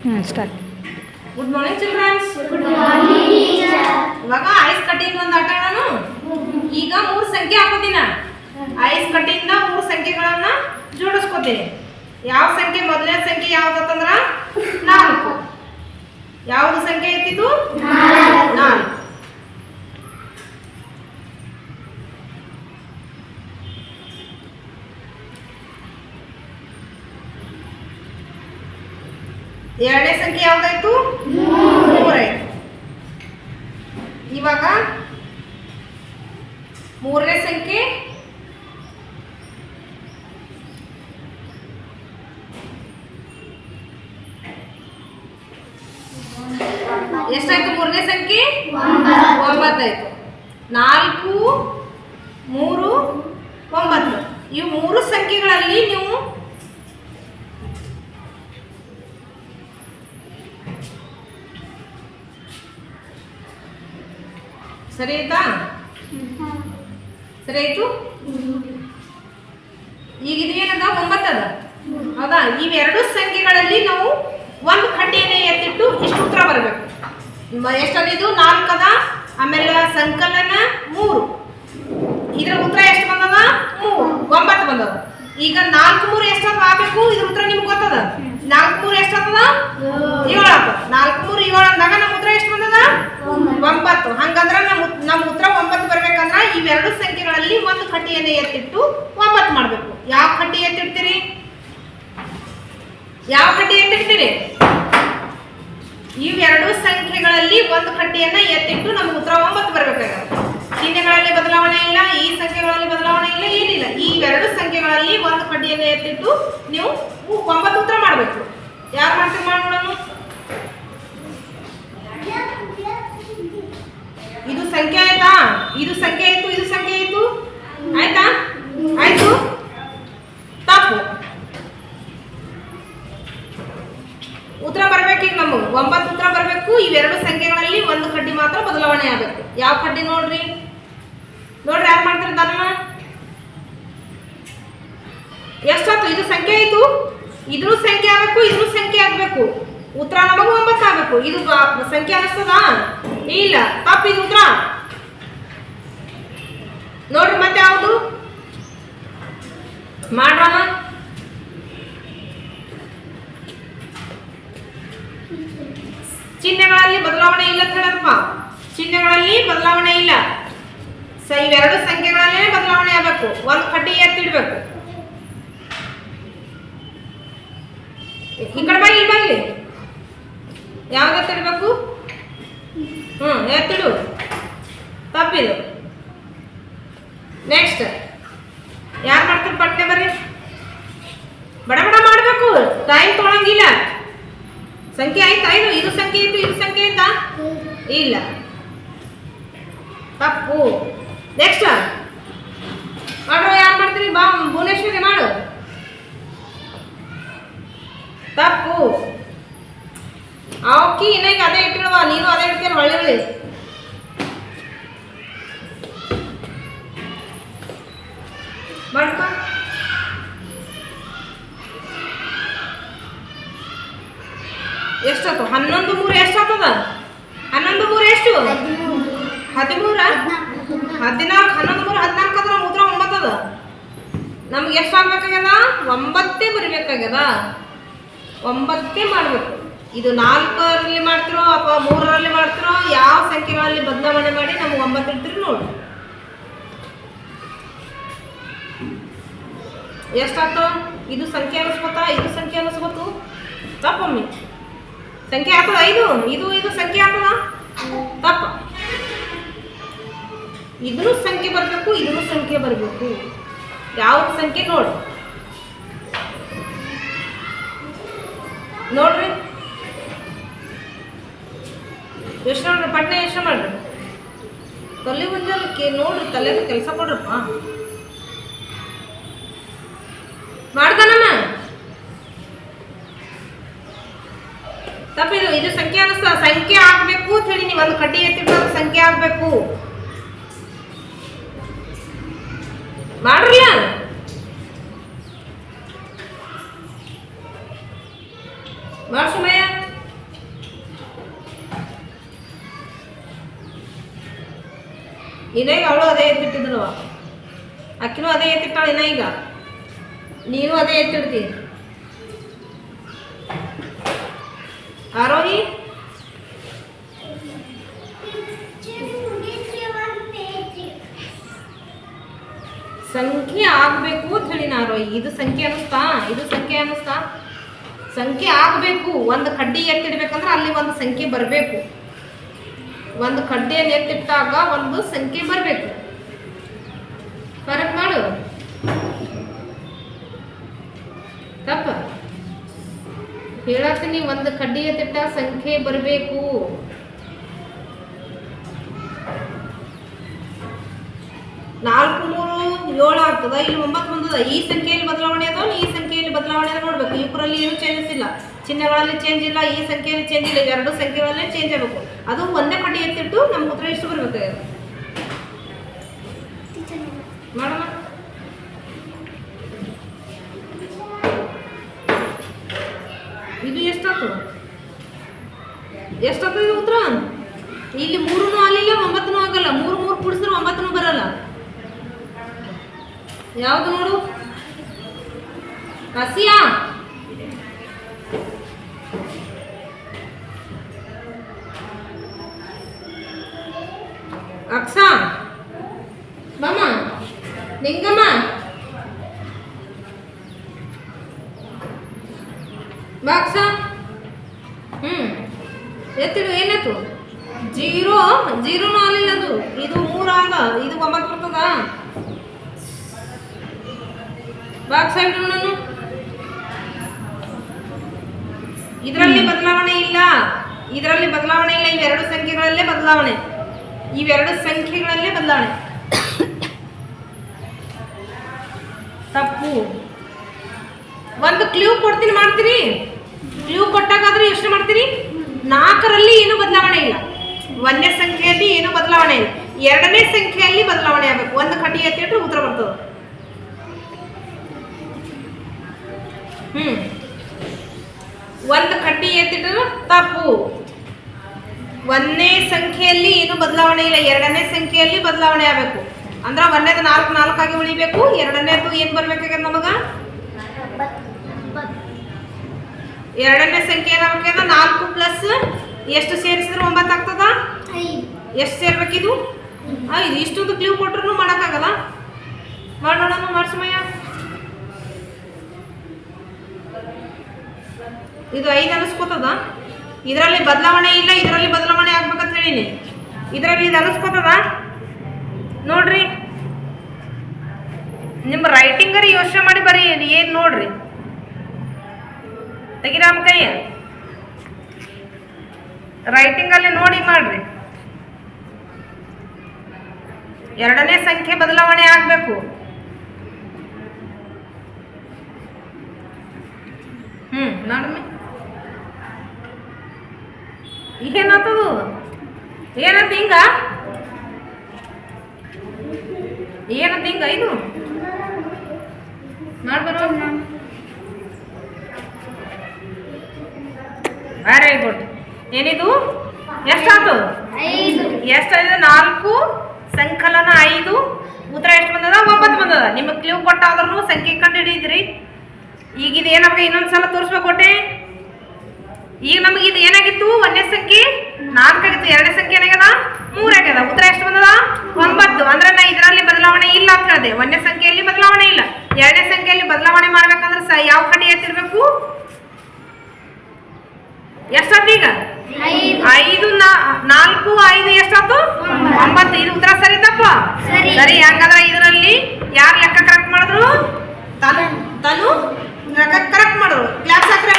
ಹ್ಞೂ start good morning childrens ಇವಾಗ ice cutting ಒಂದು ಆಟ ನಾನು ಈಗ ಮೂರು ಸಂಖ್ಯೆ ಹಾಕೋತೀನಿ? ಐಸ್ ಕಟಿಂಗ್ ದ ಮೂರು ಸಂಖ್ಯೆಗಳನ್ನ ಜೋಡಿಸ್ಕೋತೀನಿ. ಯಾವ ಸಂಖ್ಯೆ? ಮೊದಲನೇ ಸಂಖ್ಯೆ ಯಾವ್ದಂದ್ರ ನಾಲ್ಕು. ಯಾವ್ದು ಸಂಖ್ಯೆ ನಾಲ್ಕು ಎರಡನೇ ಸಂಖ್ಯೆ ಯಾವ್ದಾಯ್ತು? ಮೂರಾಯ್ತು. ಇವಾಗ ಮೂರನೇ ಸಂಖ್ಯೆ. ಎಷ್ಟಾಯ್ತು ಮೂರನೇ ಸಂಖ್ಯೆ? ಒಂಬತ್ತಾಯ್ತು. ನಾಲ್ಕು, ಮೂರು, ಒಂಬತ್ತು. ಈ ಮೂರು ಸಂಖ್ಯೆಗಳಲ್ಲಿ ನೀವು ಸರಿ ಆಯ್ತಾ? ಸರಿ ಆಯ್ತು? ಈಗ ಇದು ಏನದ? ಒಂಬತ್ತದ? ಹೌದಾ? ಇವೆರಡು ಸಂಖ್ಯೆಗಳಲ್ಲಿ ನಾವು ಒಂದು ಕಡ್ಡಿಯನ್ನು ಎತ್ತಿಟ್ಟು ಇಷ್ಟು ಉತ್ತರ ಬರಬೇಕು. ಎಷ್ಟದ ಇದು? ನಾಲ್ಕದ? ಆಮೇಲೆ ಸಂಕಲನ ಮೂರು. ಇದ್ರ ಉತ್ತರ ಎಷ್ಟು ಬಂದದ? ಮೂರು. ಒಂಬತ್ತು ಬಂದದ. ಈಗ ನಾಲ್ಕು ಮೂರು ಎಷ್ಟದ ಆಗಬೇಕು? ಇದ್ರ ಉತ್ತರ ನಿಮ್ಗೆ ಗೊತ್ತದ? ನಾಲ್ಕು ಮೂರು ಎಷ್ಟಾಗ್ತದ ಏಳು ಆಗ್ತದ ನಾಲ್ಕು ಮೂರು ಏಳು ಅಂದಾಗ ನಮ್ಮ ಒಂಬತ್ತು. ಹಂಗಂದ್ರ ನಮ್ಮ ನಮ್ಮ ಉತ್ತರ ಒಂಬತ್ತು ಬರ್ಬೇಕಂದ್ರ ಇವೆರಡು ಸಂಖ್ಯೆಗಳಲ್ಲಿ ಒಂದು ಕಟ್ಟಿಯನ್ನು ಎತ್ತಿಟ್ಟು ಒಂಬತ್ತು ಮಾಡ್ಬೇಕು. ಯಾವ ಕಟ್ಟಿ ಎತ್ತಿಡ್ತೀರಿ? ಯಾವ ಕಟ್ಟಿ ಎತ್ತಿಡ್ತೀರಿ? ಇವೆರಡು ಸಂಖ್ಯೆಗಳಲ್ಲಿ ಒಂದು ಕಟ್ಟಿಯನ್ನ ಎತ್ತಿಟ್ಟು ನಮ್ಗೆ ಉತ್ತರ ಒಂಬತ್ತು ಬರ್ಬೇಕಾಗುತ್ತೆ. ಚಿಹ್ನೆಗಳಲ್ಲಿ ಬದಲಾವಣೆ ಇಲ್ಲ, ಈ ಸಂಖ್ಯೆಗಳಲ್ಲಿ ಬದಲಾವಣೆ ಇಲ್ಲ, ಏನಿಲ್ಲ. ಈ ಸಂಖ್ಯೆಗಳಲ್ಲಿ ಒಂದು ಕಡ್ಡಿಯನ್ನು ಎತ್ತಿಟ್ಟು ನೀವು ಒಂಬತ್ತು ಉತ್ತರ ಮಾಡಬೇಕು. ಯಾರು ಮಾಡ್ತೀರಿ ಮಾಡೋಣ ಇದು ಸಂಖ್ಯೆ ಆಯ್ತಾ ಇದು ಸಂಖ್ಯೆ ಆಯ್ತು, ಇದು ಸಂಖ್ಯೆ ಆಯ್ತು. ಆಯ್ತಾ? ಆಯ್ತು? ತಪ್ಪು. ಉತ್ತರ ಬರಬೇಕು ಈಗ ನಮಗೆ. ಒಂಬತ್ತು ಉತ್ತರ ಬರಬೇಕು. ಇವೆರಡು ಸಂಖ್ಯೆಗಳಲ್ಲಿ ಒಂದು ಕಡ್ಡಿ ಮಾತ್ರ ಬದಲಾವಣೆ ಆಗಬೇಕು. ಯಾವ ಕಡ್ಡಿ ನೋಡ್ರಿ? ನೋಡ್ರಿ ಯಾರು ಮಾಡ್ತಾರೆ ದಾನ? ಎಷ್ಟಾಯ್ತು ಇದು ಸಂಖ್ಯೆ ಆಯ್ತು? ಇದ್ರ ಸಂಖ್ಯೆ ಆಗಬೇಕು, ಇದ್ರ ಸಂಖ್ಯೆ ಆಗಬೇಕು. ಉತ್ತರ ನಮಗೂ ಒಂಬತ್ತು ಆಗಬೇಕು. ಇದು ಸಂಖ್ಯೆ ಅನಿಸ್ತದ ಇಲ್ಲ. ತಪ್ಪು, ಇದು ಉತ್ತರ. ನೋಡ್ರಿ ಮತ್ತೆ ಯಾವುದು? ಮಾಡೋಣ ಚಿಹ್ನೆಗಳಲ್ಲಿ ಬದಲಾವಣೆ ಇಲ್ಲ ಹೇಳಪ್ಪ ಚಿಹ್ನೆಗಳಲ್ಲಿ ಬದಲಾವಣೆ ಇಲ್ಲ. ಸ ಇವೆರಡು ಸಂಖ್ಯೆಗಳಲ್ಲೇ ಬದಲಾವಣೆ ಆಗಬೇಕು. ಒಂದು ಕಡ್ಡಿ ಎತ್ತಿಡ್ಬೇಕು ಈ ಕಡೆ ಬಾಯಿ ಬರಲಿ ಯಾವ್ದು ಎತ್ತಿಡ್ಬೇಕು ಹ್ಮ್, ಎತ್ತಿಡು. ತಪ್ಪಿದು. ನೆಕ್ಸ್ಟ್ ಯಾರು ಮಾಡ್ತಾರೆ ಪಟ್ಟೆ ಬರ್ರಿ? ಬಡ ಬಡ ಮಾಡಬೇಕು. ಟೈಮ್ ತೊಗೊಳಂಗಿಲ್ಲ ಸಂಖ್ಯೆ ಆಯ್ತಾ? ಇದು ಇದು ಸಂಖ್ಯೆ ಇತ್ತು, ಇದು ಸಂಖ್ಯೆ ಆಯ್ತಾ? ಇಲ್ಲ. ತಪ್ಪು. ನೆಕ್ಸ್ಟ್ ಮಾಡ್ರೋ ಯಾರು ಮಾಡ್ತೀರಿ? ಬಾ ಭುವನೇಶ್ವರಿ ಮಾಡು. ತಪ್ಪು. ಅವಕ್ಕಿ ಇನ್ನೇಗೆ ಅದೇ ಇಟ್ಟಿಡುವ ನೀನು ಅದೇ ಇಡ್ತೀನಿ ಮಾಡ್ಕೊ ಎಷ್ಟಾಯ್ತು ಹನ್ನೊಂದು ಮೂರು ಎಷ್ಟಾಗ್ತದ ಹನ್ನೊಂದು ಮೂರು ಎಷ್ಟು ಹದಿಮೂರ? ಹದಿನಾಲ್ಕು, ಹನ್ನೊಂದು ಮೂರು, ಹದಿನಾಲ್ಕು ಅದ್ರ ಮುದ್ರ ಒಂಬತ್ತದ? ನಮ್ಗೆ ಎಷ್ಟು ಆಗ್ಬೇಕಾಗ್ಯದ? ಒಂಬತ್ತೇ ಬರಿಬೇಕಾಗ್ಯದ? ಒಂಬತ್ತೇ ಮಾಡಬೇಕು. ಇದು ನಾಲ್ಕರಲ್ಲಿ ಮಾಡ್ತಿರೋ ಅಥವಾ ಮೂರರಲ್ಲಿ ಮಾಡ್ತಿರೋ ಯಾವ ಸಂಖ್ಯೆಗಳಲ್ಲಿ ಬದಲಾವಣೆ ಮಾಡಿ ನಮ್ಗೆ ಒಂಬತ್ತು ಇಡ್ತೀರಿ ನೋಡಿ. ಎಷ್ಟಾಯ್ತು? ಇದು ಸಂಖ್ಯೆ ಅನಿಸ್ಬೋತ ಇದು ಸಂಖ್ಯೆ ಅನಿಸ್ಬೋದು ತಪ್ಪಮ್ಮಿ ಸಂಖ್ಯೆ ಆಗ್ತದ ಐದು? ಇದು ಇದು ಸಂಖ್ಯೆ ಆಗ್ತದ? ತಪ್ಪ. ಇದ್ರೂ ಸಂಖ್ಯೆ ಬರಬೇಕು, ಇದ್ರೂ ಸಂಖ್ಯೆ ಬರಬೇಕು. ಯಾವ ಸಂಖ್ಯೆ ನೋಡಿ. ನೋಡ್ರಿ. ಎಷ್ಟು ಮಾಡ್ರಿ ಪಟ್ನೆ ಯೋಚನೆ ಮಾಡ್ರಿ. ತಲೆ ಮುಂಜಾನಕ್ಕೆ ನೋಡ್ರಿ ತಲೆ ಕೆಲಸ ಕೊಡ್ರಪ್ಪ ಮಾಡ್ತಾನಮ್ಮ ತಪ್ಪ ಇದು ಸಂಖ್ಯೆ ಅನಿಸ್ತ ಸಂಖ್ಯೆ ಆಗ್ಬೇಕು ಅಂತ ಹೇಳಿ ನೀವು ಒಂದು ಕಡ್ಡಿ ಎತ್ತಿಟ್ಟು ಸಂಖ್ಯೆ ಆಗ್ಬೇಕು. ಮಾಡ್ರಲ್ಲ ಮಾಡ್ ಸುಮಯ್ಯ. ಇನ್ನ ಅವಳು ಅದೇ ಎತ್ತಿಟ್ಟಿದ್ರು ಅಕ್ಕಿನೂ ಅದೇ ಎತ್ತಿಟ್ಟಾಳೆ ಇನ್ನ ಈಗ. ನೀನು ಅದೇ ಎತ್ತಿಡ್ತಿ. ಆರೋಹಿ? ಸಂಖ್ಯೆ ಆಗಬೇಕು ಅಂತ ಹೇಳಿ ನಾನು. ಇದು ಸಂಖ್ಯೆ ಅನಿಸ್ತಾ, ಇದು ಸಂಖ್ಯೆ ಅನಿಸ್ತಾ. ಸಂಖ್ಯೆ ಆಗಬೇಕು, ಒಂದು ಕಡ್ಡಿ ಎತ್ತಿಡ್ಬೇಕಂದ್ರೆ ಅಲ್ಲಿ ಒಂದು ಸಂಖ್ಯೆ ಬರಬೇಕು. ಒಂದು ಕಡ್ಡಿಯನ್ನು ಎತ್ತಿಟ್ಟಾಗ ಒಂದು ಸಂಖ್ಯೆ ಬರಬೇಕು. ಫರಕ್ ಮಾಡು. ತಪ್ಪ. ಹೇಳತ್ತೀನಿ, ಒಂದು ಕಡ್ಡಿ ಎತ್ತಿಟ್ಟಾಗ ಸಂಖ್ಯೆ ಬರಬೇಕು. ಏಳು ಆಗ್ತದ, ಇಲ್ಲಿ ಒಂಬತ್ತು ಬಂದದ. ಈ ಸಂಖ್ಯೆಯಲ್ಲಿ ಬದಲಾವಣೆ ಅದ ಈ ಸಂಖ್ಯೆಯಲ್ಲಿ ಬದಲಾವಣೆ ಅದ ನೋಡ್ಬೇಕು. ಇಬ್ಬರಲ್ಲಿ ಏನು ಚೇಂಜಸ್ ಇಲ್ಲ. ಚಿಹ್ನೆಗಳಲ್ಲಿ ಚೇಂಜ್ ಇಲ್ಲ, ಈ ಸಂಖ್ಯೆಯಲ್ಲಿ ಚೇಂಜ್ ಇಲ್ಲ. ಎರಡು ಸಂಖ್ಯೆಗಳಲ್ಲೇ ಚೇಂಜ್ ಆಗಬೇಕು. ಅದು ಒಂದೇ ಪಟ್ಟಿ ಎತ್ತಿಟ್ಟು ನಮ್ಮ ಉತ್ತರ ಇಷ್ಟು ಬರ್ಬೇಕು? ಮಾಡೋಣ. ಇದು ಎಷ್ಟಾಯ್ತು ಎಷ್ಟಾಗ್ತದೆ ಉತ್ತರ? ಇಲ್ಲಿ ಮೂರೂ ಆಗಲಿಲ್ಲ, ಒಂಬತ್ತನೂ ಆಗಲ್ಲ. ಮೂರು ಮೂರು ಕುಡಿಸಿದ್ರೆ ಒಂಬತ್ತನೂ ಬರಲ್ಲ. ಯಾವುದು ನೋಡು? ಹಸಿಯಾ? ಅಕ್ಷ ಬಾಮ ನಿಂಗಮ್ಮ? ಬಾ ಅಕ್ಷ ಹ್ಮ್. ಎತ್ತಿಡು ಏನಾಯ್ತು ಜೀರೋ, ಜೀರೋನು ಆಗಲಿಲ್ಲ ಅದು. ಇದು ಮೂರು ಇದು ಒಂಬತ್ತು ಬರ್ತದ ಬಾಕ್ಸ್ ಇಡು ಇದರಲ್ಲಿ ಬದಲಾವಣೆ ಇಲ್ಲ. ಇದರಲ್ಲಿ ಬದಲಾವಣೆ ಇಲ್ಲ. ಇವೆರಡು ಸಂಖ್ಯೆಗಳಲ್ಲೇ ಬದಲಾವಣೆ. ಇವೆರಡು ಸಂಖ್ಯೆಗಳಲ್ಲೇ ಬದಲಾವಣೆ. ತಪ್ಪು. ಒಂದು ಕ್ಲೂ ಕೊಡ್ತೀನಿ, ಮಾಡ್ತೀರಿ? ಕ್ಲೂ ಕೊಟ್ಟಾಗಾದ್ರೆ ಯೋಚನೆ ಮಾಡ್ತೀರಿ? ನಾಲ್ಕರಲ್ಲಿ ಏನು ಬದಲಾವಣೆ ಇಲ್ಲ. ಒಂದನೇ ಸಂಖ್ಯೆಯಲ್ಲಿ ಏನು ಬದಲಾವಣೆ ಇಲ್ಲ. ಎರಡನೇ ಸಂಖ್ಯೆಯಲ್ಲಿ ಬದಲಾವಣೆ ಆಗಬೇಕು. ಒಂದು ಕಟಿ ಎತ್ತಿಟ್ರೆ ಉತ್ತರ ಬರ್ತದೆ. ಹ್ಮ್. ಒಂದು ಕಡ್ಡಿ ಎತ್ತಿಟ್ರೆ ತಪ್ಪು. ಒಂದನೇ ಸಂಖ್ಯೆಯಲ್ಲಿ ಏನು ಬದಲಾವಣೆ ಇಲ್ಲ. ಎರಡನೇ ಸಂಖ್ಯೆಯಲ್ಲಿ ಬದಲಾವಣೆ ಆಗಬೇಕು. ಅಂದ್ರೆ ಒಂದನೇದು ನಾಲ್ಕು ನಾಲ್ಕಾಗಿ ಉಳಿಬೇಕು. ಎರಡನೇದು ಏನು ಬರ್ಬೇಕಾಗ್ಯದ ನಮಗ? ಎರಡನೇ ಸಂಖ್ಯೆ ಏನಾಗಬೇಕಂದ್ರೆ ನಾಲ್ಕು ಪ್ಲಸ್ ಎಷ್ಟು ಸೇರಿಸಿದ್ರೆ ಒಂಬತ್ತು ಆಗ್ತದ? ಎಷ್ಟು ಸೇರ್ಬೇಕಿದು? ಇದು ಇಷ್ಟೊಂದು ಕ್ಲೀವ್ ಕೊಟ್ರು ಮಾಡೋಕ್ಕಾಗಲ್ಲ. ಮಾಡೋಣ ಮಾಡ್ಸಮಯ್ಯ ಇದು ಐದು ಅನಿಸ್ಕೋತದ? ಇದರಲ್ಲಿ ಬದಲಾವಣೆ ಇಲ್ಲ, ಇದರಲ್ಲಿ ಬದಲಾವಣೆ ಆಗ್ಬೇಕಂತ ಹೇಳಿನಿ. ಇದರಲ್ಲಿ ಇದು ಅನಿಸ್ಕೋತದ? ನೋಡ್ರಿ. ನಿಮ್ಮ ರೈಟಿಂಗರಿ ಯೋಚನೆ ಮಾಡಿ ಬರೀ ಏನು ನೋಡ್ರಿ? ತೆಗಿರಾಮ ಕೈಯ. ರೈಟಿಂಗಲ್ಲಿ ನೋಡಿ ಮಾಡ್ರಿ. ಎರಡನೇ ಸಂಖ್ಯೆ ಬದಲಾವಣೆ ಆಗಬೇಕು. ಹ್ಮ್ ನೋಡಮ್ಮಿ ಈಗೇನಾಗ್ತದು ಏನಂತ ಹಿಂಗ? ಏನಂತ ಹಿಂಗ ಇದು? ಮಾಡ್ಬರೋ ವೆರಿ ಗುಡ್. ಏನಿದು? ಎಷ್ಟಾತು? ಎಷ್ಟಾಯ್ತು ನಾಲ್ಕು. ಸಂಕಲನ ಐದು. ಉತ್ತರ ಎಷ್ಟು ಬಂದದ? ಒಂಬತ್ತು ಬಂದದ. ನಿಮಗೆ ಕ್ಲೀವ್ ಕೊಟ್ಟಾದ್ರೂ ಸಂಖ್ಯೆ ಕಂಡು ಹಿಡಿದ್ರಿ ಈಗ ಇದು ಇನ್ನೊಂದು ಇನ್ನೊಂದ್ಸಲ ತೋರಿಸ್ಬೇಕು ಕೊಟ್ಟೆ ಈಗ ನಮಗೆ ಇದು ಏನಾಗಿತ್ತು? ಒಂದನೇ ಸಂಖ್ಯೆ? ನಾಲ್ಕಾಗಿತ್ತು. ಎರಡನೇ ಸಂಖ್ಯೆ ಏನಾಗ್ಯದ? ಮೂರಾಗ್ಯದ. ಉತ್ತರ ಎಷ್ಟು ಬಂದದ? ಒಂಬತ್ತು. ಅಂದ್ರೆ ನಾ ಇದರಲ್ಲಿ ಬದಲಾವಣೆ ಇಲ್ಲ ಅಂತ ಹೇಳಿದೆ. ಒಂದನೇ ಸಂಖ್ಯೆಯಲ್ಲಿ ಬದಲಾವಣೆ ಇಲ್ಲ. ಎರಡನೇ ಸಂಖ್ಯೆಯಲ್ಲಿ ಬದಲಾವಣೆ ಮಾಡ್ಬೇಕಂದ್ರೆ ಸ ಯಾವ ಕಡೆ ಎತ್ತಿರ್ಬೇಕು? ಈಗ? ಐದು ನಾಲ್ಕು ಐದು ಎಷ್ಟೊತ್ತು? ಒಂಬತ್ತು. ಇದು ಉತ್ತರ ಸರಿ ತಪ್ಪ? ಸರಿ. ಹಂಗಂದ್ರೆ ಇದರಲ್ಲಿ ಯಾರು ಲೆಕ್ಕ ಕರೆಕ್ಟ್ ಮಾಡಿದ್ರು? ತನು ತನು ಕರೆಕ್ಟ್ ಮಾಡಿದ್ರು. ಕ್ಲಾಸ್ ಹತ್ರ